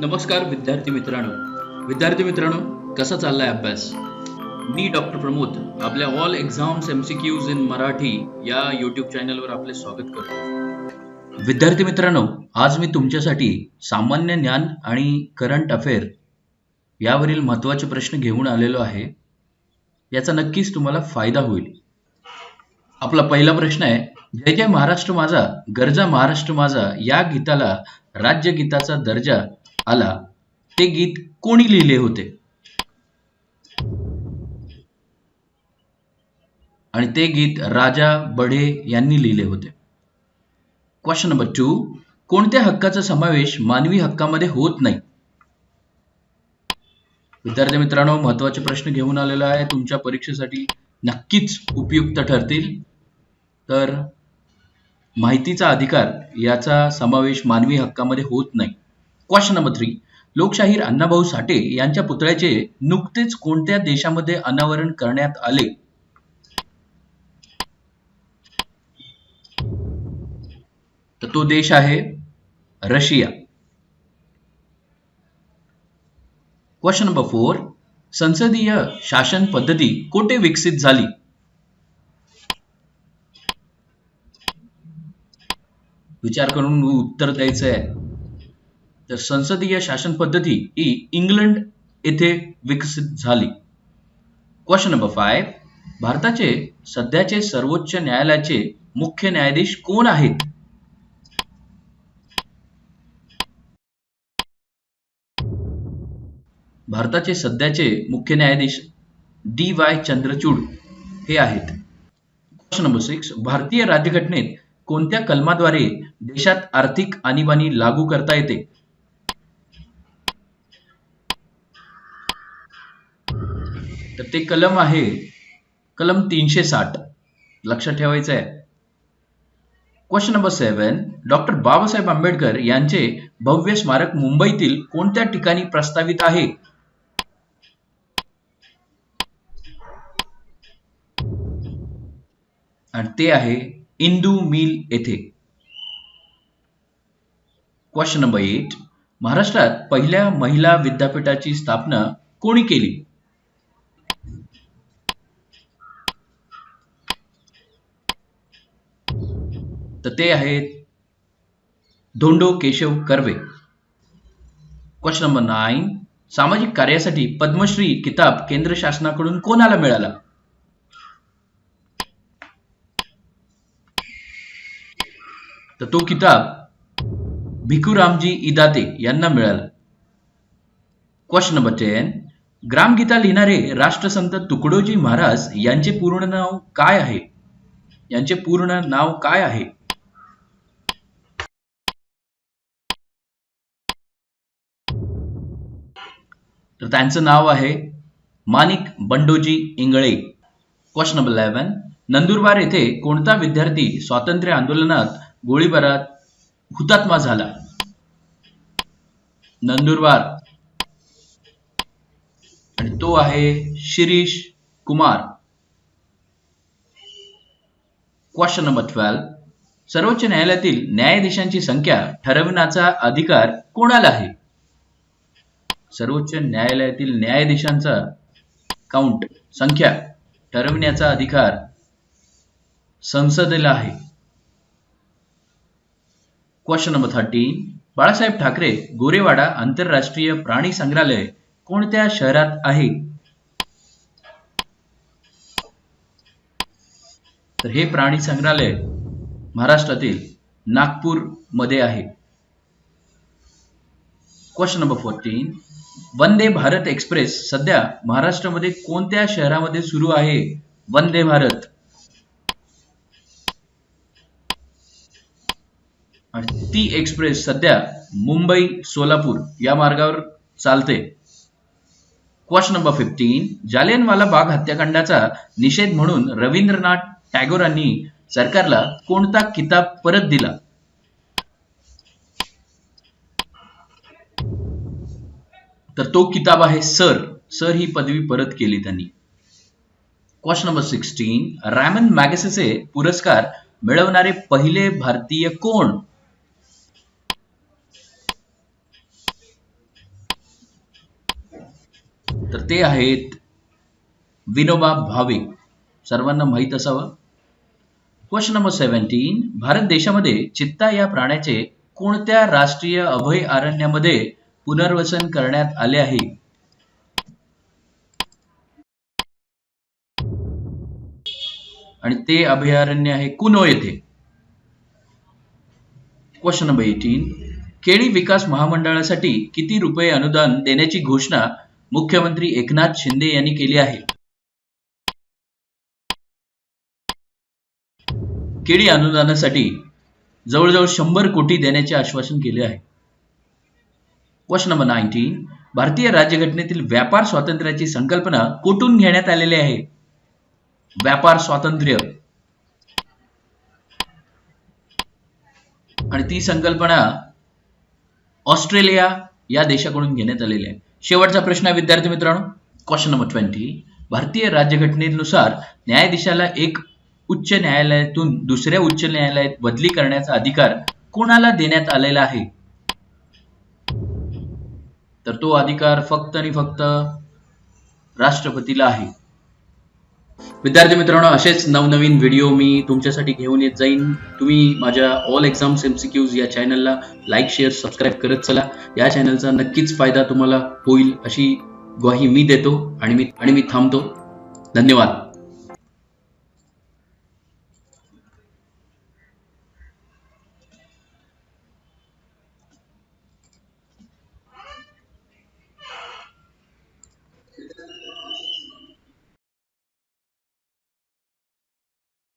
नमस्कार विद्यार्थी मित्रांनो. विद्यार्थी मित्रांनो कसा चाललाय अभ्यास? मी डॉक्टर प्रमोद आपल्या all exams M C Qs in Marathi या यूट्यूब चॅनलवर आपले स्वागत करतो. विद्यार्थी मित्रांनो आज मी तुमच्यासाठी सामान्य ज्ञान आणि करंट अफेअर यावरील महत्त्वाचे प्रश्न घेऊन आलेलो आहे. याचा नक्कीच तुम्हाला फायदा होईल. आपला पहिला प्रश्न आहे जय जय महाराष्ट्र माझा गरजा महाराष्ट्र माझा या गीताला राज्यगीताचा दर्जा आला ते गीत कोणी लिहिले होते? आणि ते गीत राजा बढे यांनी लिहिले होते. क्वेश्चन नंबर टू कोणत्या हक्काचा समावेश मानवी हक्कामध्ये होत नाही? विद्यार्थी मित्रांनो महत्त्वाचे प्रश्न घेऊन आलेला आहे. तुमच्या परीक्षेसाठी नक्कीच उपयुक्त ठरतील. तर माहितीचा अधिकार याचा समावेश मानवी हक्कामध्ये होत नाही. क्वेश्चन नंबर थ्री लोकशाहीर अण्णाभाऊ साठे यांच्या पुतळ्याचे नुकतेच कोणत्या देशामध्ये अनावरण करण्यात आले? तर तो देश आहे रशिया. क्वेश्चन नंबर फोर संसदीय शासन पद्धती कोठे विकसित झाली? विचार करून उत्तर द्यायचं आहे तर संसदीय शासन पद्धती ही इंग्लंड येथे विकसित झाली. क्वेश्चन नंबर फाय भारताचे सध्याचे सर्वोच्च न्यायालयाचे मुख्य न्यायाधीश कोण आहेत? भारताचे सध्याचे मुख्य न्यायाधीश डी वाय चंद्रचूड हे आहेत. क्वेश्चन नंबर सिक्स भारतीय राज्यघटनेत कोणत्या कलमाद्वारे देशात आर्थिक आणीबाणी लागू करता येते? तर ते कलम आहे कलम तीनशे साठ लक्षात ठेवायचं आहे. Question number seven doctor Babasaheb Ambedkar यांचे भव्य स्मारक मुंबईतील कोणत्या ठिकाणी प्रस्तावित आहे? आणि ते आहे इंदू मिल येथे. क्वेश्चन नंबर एट महाराष्ट्रात पहिल्या महिला विद्यापीठाची स्थापना कोणी केली? तर ते आहेत Dhondo Keshav Karve. Question number nine सामाजिक कार्यासाठी पद्मश्री किताब केंद्र शासनाकडून कोणाला मिळाला? तर तो किताब भिकुरामजी इदाते यांना मिळाला. क्वेश्चन नंबर टेन ग्रामगीता लिहिणारे राष्ट्रसंत तुकडोजी महाराज यांचे पूर्ण नाव काय आहे? यांचे पूर्ण नाव काय आहे? तर त्यांचं नाव आहे Manik Bandoji Ingale. Question number eleven Nandurbar येथे कोणता विद्यार्थी स्वातंत्र्य आंदोलनात गोळीबारात हुतात्मा झाला? नंदुरबार. आणि तो आहे Shirish Kumar. Question number twelve सर्वोच्च न्यायालयातील न्यायाधीशांची संख्या ठरविण्याचा अधिकार कोणाला आहे? सर्वोच्च न्यायालयातील न्यायाधीशांचा काउंट संख्या ठरविण्याचा अधिकार संसदेला आहे. Question number thirteen Balasaheb Thackeray Gorewada आंतरराष्ट्रीय प्राणी संग्रहालय कोणत्या शहरात आहे? तर हे प्राणी संग्रहालय महाराष्ट्रातील नागपूरमध्ये आहे. Question number fourteen Vande Bharat express सध्या महाराष्ट्रामध्ये कोणत्या शहरामध्ये सुरू आहे? वंदे भारत. ती एक्सप्रेस सध्या मुंबई सोलापूर या मार्गावर चालते. Question number fifteen Jallianwala Bagh हत्याकांडाचा निषेध म्हणून रवींद्रनाथ टागोरांनी सरकारला कोणता किताब परत दिला? तर तो किताब आहे सर. सर ही पदवी परत केली त्यांनी. Question number sixteen Ramon Magsaysay पुरस्कार मिळवणारे पहिले भारतीय कोण? तर ते आहेत विनोबा भावे. सर्वांना माहीत असावं? क्वेश्चन नंबर सेव्हन्टीन भारत देशामध्ये चित्ता या प्राण्याचे कोणत्या राष्ट्रीय अभयारण्यामध्ये पुनर्वसन करण्यात आले आहे. आणि ते अभयारण्य आहे कुनो येथे. क्वेश्चन नंबर एटीन केळी विकास महामंडळासाठी किती रुपये अनुदान देण्याची घोषणा मुख्यमंत्री एकनाथ शिंदे यांनी केली आहे? केळी अनुदानासाठी जवळजवळ शंभर कोटी देण्याचे आश्वासन केले आहे. क्वेश्चन नंबर नाईन्टीन भारतीय राज्यघटनेतील व्यापार स्वातंत्र्याची संकल्पना कुठून घेण्यात आलेली आहे? व्यापार स्वातंत्र्य. आणि ती संकल्पना ऑस्ट्रेलिया या देशाकडून घेण्यात आलेली आहे. शेवटचा प्रश्न आहे विद्यार्थी मित्रांनो. क्वेश्चन नंबर ट्वेंटी भारतीय राज्यघटनेनुसार न्यायाधीशाला एक उच्च न्यायालयातून दुसऱ्या उच्च न्यायालयात बदली करण्याचा अधिकार कोणाला देण्यात आलेला आहे? तर तो अधिकार फक्त आणि फक्त राष्ट्रपतीला आहे. विद्यार्थी मित्रांनो असेच नवनवीन व्हिडिओ मी तुमच्यासाठी घेऊन येत जाईन. तुम्ही माझ्या ऑल एक्झाम्स एमसीक्यूज या चॅनलला लाईक शेअर सबस्क्राईब करत चला. या चॅनलचा नक्कीच फायदा तुम्हाला होईल अशी ग्वाही मी देतो आणि मी आणि मी थांबतो. धन्यवाद.